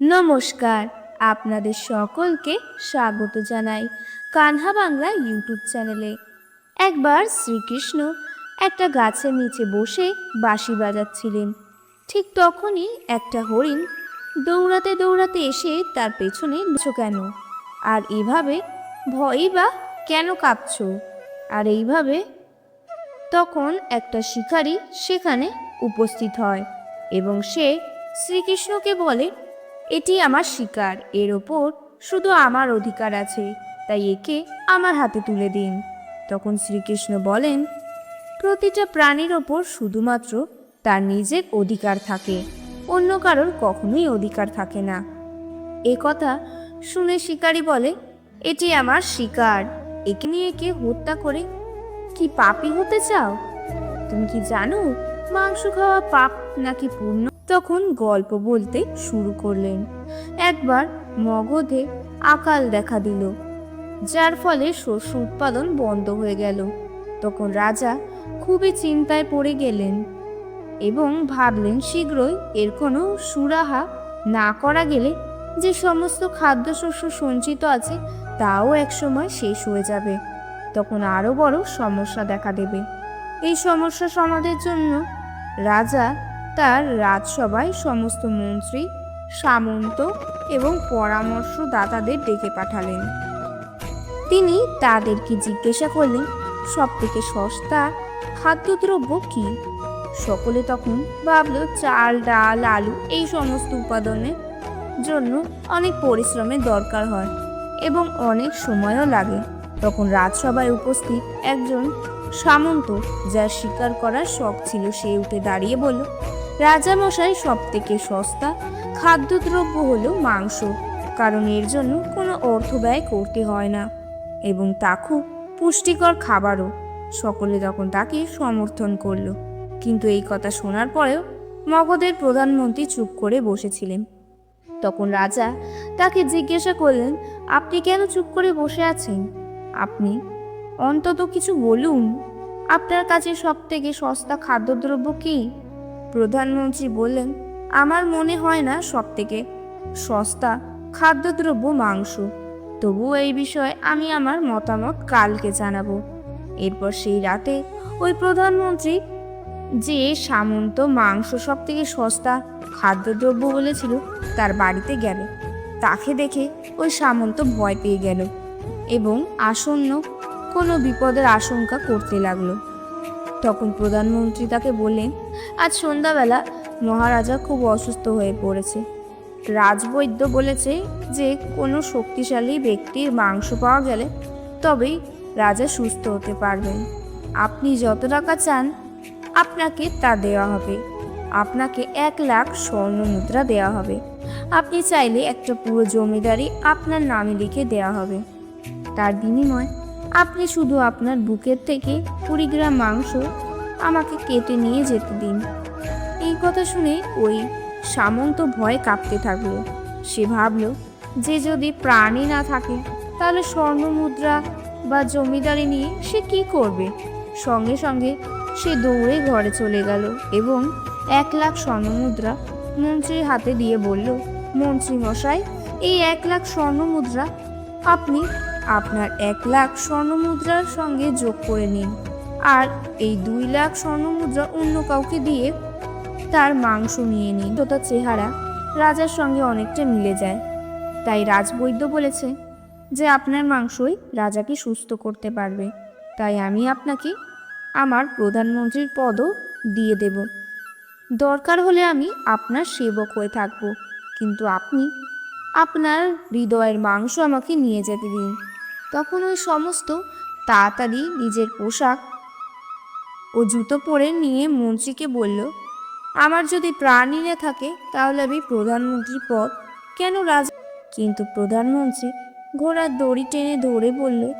নমস্কার, আপনাদের সকলকে স্বাগত জানাই কানহা বাংলা ইউটিউব চ্যানেলে। একবার শ্রীকৃষ্ণ একটা গাছের নিচে বসে বাঁশি বাজাচ্ছিলেন। ঠিক তখনই একটা হরিণ দৌড়াতে দৌড়াতে এসে তার পেছনে লুছো কেন? আর এভাবে ভয়ই বা কেন কাঁপছো? আর এইভাবে তখন একটা শিকারী সেখানে উপস্থিত হয় এবং সে শ্রীকৃষ্ণকে বলে এটি আমার শিকার। এর ওপর শুধু আমার অধিকার আছে, তাই একে আমার হাতে তুলে দিন। তখন শ্রীকৃষ্ণ বলেন, প্রতিটা প্রাণীর ওপর শুধুমাত্র তার নিজের অধিকার থাকে, অন্য কারোর কখনোই অধিকার থাকে না। এ কথা শুনে শিকারী বলে, এটি আমার শিকার, একে নিয়ে একে হত্যা করে? কি পাপি হতে চাও? তুমি কি জানো মাংস খাওয়া পাপ নাকি পুণ্য তখন গল্প বলতে শুরু করলেন। একবার মগধে আকাল দেখা দিল, যার ফলে শস্য উৎপাদন বন্ধ হয়ে গেল। তখন রাজা খুবই চিন্তায় পড়ে গেলেন এবং ভাবলেন শীঘ্রই এর কোনো সুরাহা না করা গেলে যে সমস্ত খাদ্যশস্য সঞ্চিত আছে তাও একসময় শেষ হয়ে যাবে। তখন আরও বড় সমস্যা দেখা দেবে। এই সমস্যা সমাধানের জন্য রাজা তার রাজসভায় সমস্ত মন্ত্রী, সামন্ত এবং পরামর্শদাতাদের ডেকে পাঠালেন। তিনি তাদেরকে জিজ্ঞাসা করলেন সব থেকে সস্তা খাদ্যদ্রব্য কি? সকলে তখন ভাবল, চাল, ডাল, আলু এই সমস্ত উপাদানের জন্য অনেক পরিশ্রমের দরকার হয় এবং অনেক সময়ও লাগে। তখন রাজসভায় উপস্থিত একজন সামন্ত, যার শিকার করার শখ ছিল, সে উঠে দাঁড়িয়ে বলল রাজামশাই সব থেকে সস্তা খাদ্যদ্রব্য হলো মাংস, কারণ এর জন্য কোনো অর্থ ব্যয় করতে হয় না। এবং তা খুব পুষ্টিকর খাবারও। সকলে তখন তাকে সমর্থন করল। কিন্তু এই কথা শোনার পরেও মগধের প্রধানমন্ত্রী চুপ করে বসেছিলেন। তখন রাজা তাকে জিজ্ঞাসা করলেন, আপনি কেন চুপ করে বসে আছেন? আপনি অন্তত কিছু বলুন। আপনার কাছে সব থেকে সস্তা খাদ্যদ্রব্য কী? প্রধানমন্ত্রী বললেন, আমার মনে হয় না সব থেকে সস্তা খাদ্যদ্রব্য মাংস। তবুও এই বিষয়ে আমি আমার মতামত কালকে জানাব। এরপর সেই রাতে ওই প্রধানমন্ত্রী যে সামন্ত মাংস সব থেকে সস্তা খাদ্যদ্রব্য বলেছিল, তার বাড়িতে গেল। তাকে দেখে ওই সামন্ত ভয় পেয়ে গেল এবং আসন্ন কোনো বিপদের আশঙ্কা করতে লাগল। তখন প্রধানমন্ত্রী তাকে বললেন আজ সন্ধ্যাবেলা মহারাজা খুব অসুস্থ হয়ে পড়েছে। রাজবৈদ্য বলেছে যে, কোনো শক্তিশালী ব্যক্তির মাংস পাওয়া গেলে তবেই রাজা সুস্থ হতে পারবেন। আপনি যত টাকা চান, আপনাকে তা দেওয়া হবে। আপনাকে এক লাখ স্বর্ণ মুদ্রা দেওয়া হবে। আপনি চাইলে একটা পুরো জমিদারি আপনার নামে লিখে দেওয়া হবে। তার বিনিময় আপনি শুধু আপনার বুকের থেকে কুড়ি গ্রাম মাংস আমাকে কেটে নিয়ে যেতে দিন। এই কথা শুনে ওই সামন্ত ভয় কাঁপতে থাকল। সে ভাবলো, যে যদি প্রাণী না থাকে, তাহলে স্বর্ণ মুদ্রা বা জমিদারি নিয়ে সে কি করবে? সঙ্গে সঙ্গে সে দৌড়ে ঘরে চলে গেল এবং এক লাখ স্বর্ণ মুদ্রা মন্ত্রীর হাতে দিয়ে বলল, মন্ত্রী মশাই, এই এক লাখ স্বর্ণ মুদ্রা আপনি আপনার এক লাখ স্বর্ণ মুদ্রার সঙ্গে যোগ করে নিন। আর এই দুই লাখ স্বর্ণ মুদ্রা অন্য কাউকে দিয়ে তার মাংস নিয়ে নিন। তো তার চেহারা রাজার সঙ্গে অনেকটা মিলে যায়। তাই রাজবৈদ্য বলেছে যে আপনার মাংসই রাজাকে সুস্থ করতে পারবে। তাই আমি আপনাকে আমার প্রধানমন্ত্রীর পদও দিয়ে দেব। দরকার হলে আমি আপনার সেবক হয়ে থাকব। কিন্তু আপনি আপনার হৃদয়ের মাংস আমাকে নিয়ে যেতে দিন। তখন ওই সমস্ত তাড়াতাড়ি নিজের পোশাক ও জুতো পরে নিয়ে মন্ত্রীকে বলল, আমার যদি প্রাণী না থাকে, তাহলে আমি প্রধানমন্ত্রীর পদ কেন রাজা? কিন্তু প্রধানমন্ত্রী ঘোড়ার দড়ি টেনে ধরে বলল,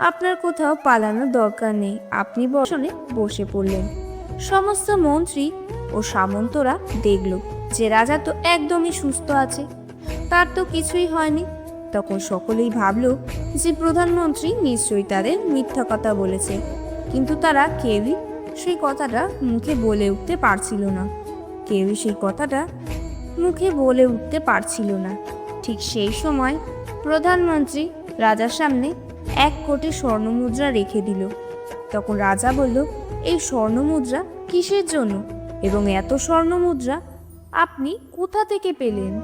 আপনার কোথাও পালানোর দরকার নেই। আপনি বসনে বসে পড়লেন। সমস্ত মন্ত্রী ও সামন্তরা দেখল যে রাজা তো একদমই সুস্থ আছে। তার তো কিছুই হয়নি। তখন সকলেই ভাবল যে প্রধানমন্ত্রী নিশ্চয়ই তাদের মিথ্যা কথা বলেছে। কিন্তু তারা কেউই সেই কথাটা মুখে বলে উঠতে পারছিল না। কেউই সেই কথাটা মুখে বলে উঠতে পারছিল না। ঠিক সেই সময় প্রধানমন্ত্রী রাজার সামনে এক কোটি স্বর্ণমুদ্রা রেখে দিল। তখন রাজা বলল, এই স্বর্ণমুদ্রা কিসের জন্য? এবং এত স্বর্ণমুদ্রা আপনি কোথা থেকে পেলেন?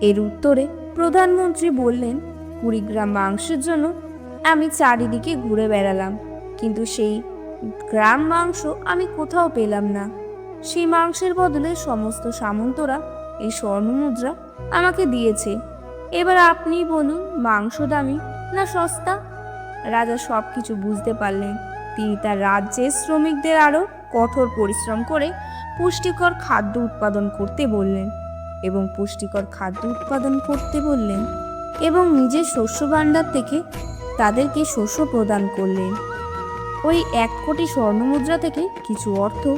এর উত্তরে প্রধানমন্ত্রী বললেন কুড়ি গ্রাম মাংসের জন্য আমি চারিদিকে ঘুরে বেড়ালাম। কিন্তু সেই গ্রাম মাংস আমি কোথাও পেলাম না। সেই মাংসের বদলে সমস্ত সামন্তরা এই স্বর্ণমুদ্রা আমাকে দিয়েছে। এবার আপনি বলুন, মাংস দামি না সস্তা? রাজা সব কিছু বুঝতে পারলেন। তিনি তার রাজ্যের শ্রমিকদের আরও কঠোর পরিশ্রম করে পুষ্টিকর খাদ্য উৎপাদন করতে বললেন এবং পুষ্টিকর খাদ্য উৎপাদন করতে বললেন এবং নিজের শস্য ভাণ্ডার থেকে তাদেরকে শস্য প্রদান করলেন। ওই এক কোটি স্বর্ণমুদ্রা থেকে কিছু অর্থ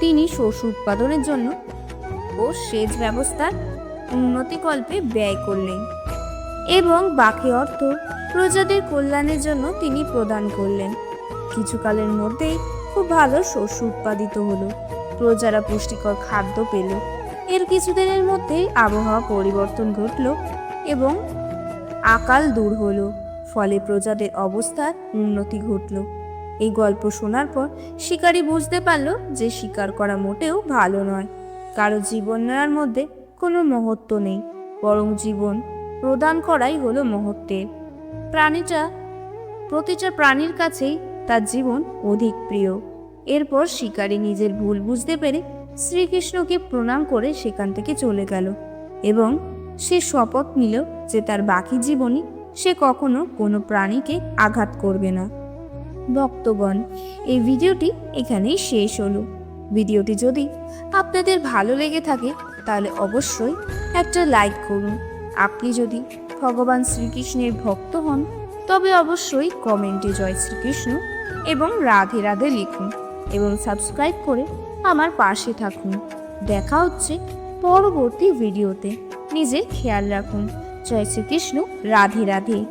তিনি শস্য উৎপাদনের জন্য ও সেচ ব্যবস্থার উন্নতিকল্পে ব্যয় করলেন এবং বাকি অর্থ প্রজাদের কল্যাণের জন্য তিনি প্রদান করলেন। কিছুকালের মধ্যেই খুব ভালো শস্য উৎপাদিত হলো। প্রজারা পুষ্টিকর খাদ্য পেল। এর কিছুদিনের মধ্যেই আবহাওয়া পরিবর্তন ঘটল এবং আকাল দূর হলো। ফলে প্রজাদের অবস্থার উন্নতি ঘটল। এই গল্প শোনার পর শিকারী বুঝতে পারল যে শিকার করা মোটেও ভালো নয়। কারও জীবন নেওয়ার মধ্যে কোনো মহত্ব নেই, বরং জীবন প্রদান করাই হলো মহত্বের। প্রাণীটা, প্রতিটা প্রাণীর কাছেই তার জীবন অধিক প্রিয়। এরপর শিকারী নিজের ভুল বুঝতে পেরে শ্রীকৃষ্ণকে প্রণাম করে সেখান থেকে চলে গেল এবং সে শপথ নিল যে তার বাকি জীবনই সে কখনো কোনো প্রাণীকে আঘাত করবে না। ভক্তগণ, এই ভিডিওটি এখানেই শেষ হলো। ভিডিওটি যদি আপনাদের ভালো লেগে থাকে, তাহলে অবশ্যই একটা লাইক করুন। আপনি যদি ভগবান শ্রীকৃষ্ণের ভক্ত হন, তবে অবশ্যই কমেন্টে জয় শ্রীকৃষ্ণ এবং রাধে রাধে লিখুন এবং সাবস্ক্রাইব করে আমার পাশে থাকুন। দেখা হচ্ছে পরবর্তী ভিডিওতে। নিজের খেয়াল রাখুন। জয় শ্রীকৃষ্ণ, রাধে রাধে।